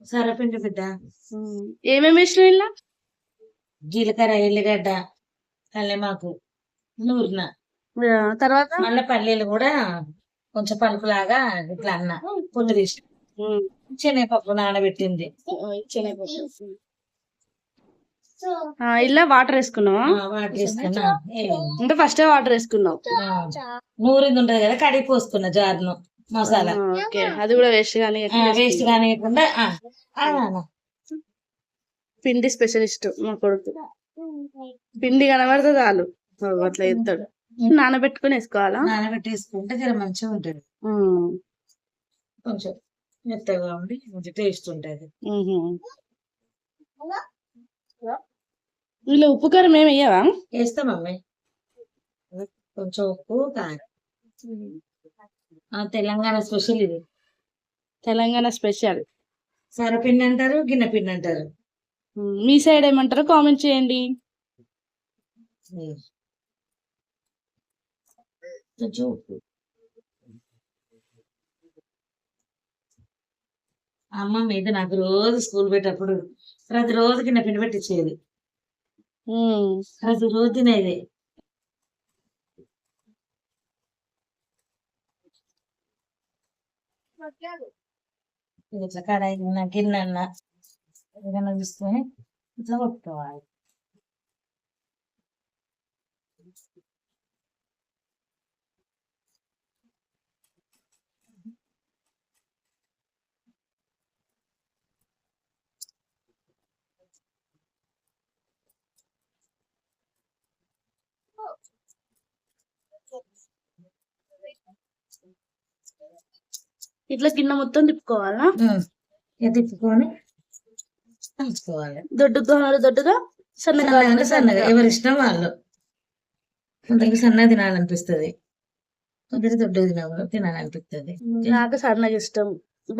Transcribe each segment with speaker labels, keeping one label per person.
Speaker 1: సరపిండి బిడ్డ.
Speaker 2: ఏమేమి వేసినావు ఇలా
Speaker 1: జీలకర్ర ఎల్లిగడ్డ కల్లెమాకు నూరిన
Speaker 2: తర్వాత?
Speaker 1: మళ్ళీ పల్లీలు కూడా కొంచెం పలుకులాగా ఇట్లా అన్న పుల్లు తీసి శనగపప్పు నానబెట్టింది.
Speaker 2: ఆ, ఇలా వాటర్ వేసుకున్నావా?
Speaker 1: ఆ, వాటి వేసుకున్నా.
Speaker 2: అంటే ఫస్ట్ వాటర్ వేసుకున్నావు.
Speaker 1: నూరింది ఉంటది కదా కడిగి పోసుకున్న జారును. మసాలా.
Speaker 2: అది కూడా వేస్ట్ కానీ
Speaker 1: వేస్ట్
Speaker 2: పిండి స్పెషలిస్ట్ మా కొడుకు. పిండి కనబడితే చాలు. అట్లా ఎత్తాడు నానబెట్టుకుని వేసుకోవాలా?
Speaker 1: నానబెట్టి వేసుకుంటే జర మంచిగా ఉంటుంది.
Speaker 2: ఉమ్.
Speaker 1: కొంచెం మెత్తగా ఉండి కొంచెం టేస్ట్ ఉంటుంది.
Speaker 2: ఇలా ఉప్పు కారం ఏమి వేయవా?
Speaker 1: వేస్తాం మమ్మీ కొంచెం ఉప్పు కారం. తెలంగాణ స్పెషల్ ఇది.
Speaker 2: తెలంగాణ స్పెషల్.
Speaker 1: సరపిండి అంటారు గిన్నె పిండి అంటారు.
Speaker 2: మీ సైడ్ ఏమంటారో? కామెంట్ చేయండి.
Speaker 1: అమ్మ మీద నాకు రోజు స్కూల్ పెట్టేటప్పుడు ప్రతి రోజు గిన్నె పిండి పెట్టించేది. ప్రతి రోజు తినేది. ఇట్లా కడాయి అన్న గిన్నె అన్న ఏదైనా తీసుకొని ఇట్లా కొట్టుకోవాలి
Speaker 2: ఇట్లా గిన్నె మొత్తం తిప్పుకోవాలా?
Speaker 1: తిప్పుకొని ఉంచుకోవాలి
Speaker 2: దొడ్డు దొడ్డుగా సన్నగా
Speaker 1: సన్నగా ఎవరి ఇష్టం వాళ్ళు. కొందరికి సన్నగా తినాలనిపిస్తుంది. కొందరికి దొడ్డు తినాలి తినాలనిపిస్తుంది.
Speaker 2: నాకు సన్నగా ఇష్టం.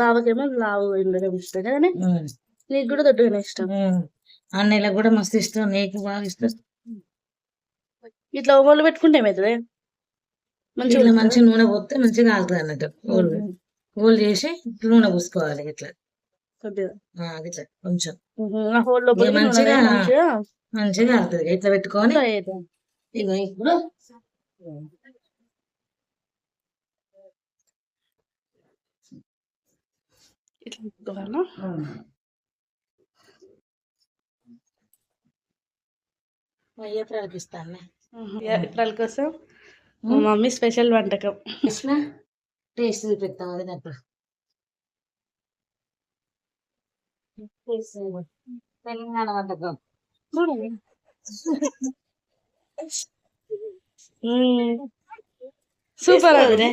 Speaker 2: బావకేమో లావు ఉండడం ఇష్టం. కానీ. నీకు కూడా దొడ్డుగానే ఇష్టం.
Speaker 1: అన్నయ్యలకు కూడా మస్తు ఇష్టం. నీకు బాగా ఇష్టం.
Speaker 2: ఇట్లా ఓమోళ్ళు పెట్టుకుంటే ఏమవుతుంది మంచిగా
Speaker 1: మంచి నూనె పోతే మంచిగా కాలుతుంది అన్నట్టు. ఓల్ చేసి నూనె పూసుకోవాలి ఇట్లా. ఇట్లా కొంచెం.
Speaker 2: హోల్
Speaker 1: మంచిగా-
Speaker 2: మంచిగా?
Speaker 1: కాలుతుంది ఇట్లా పెట్టుకొని
Speaker 2: అవుతుంది.
Speaker 1: ఇగో ఇప్పుడు
Speaker 2: ఇట్రాల కోసం మమ్మీ స్పెషల్ వంటకం.
Speaker 1: కృష్ణ టేస్ట్ చూపిస్తాం అది నాకు తెలంగాణ వంటకం
Speaker 2: సూపర్ అది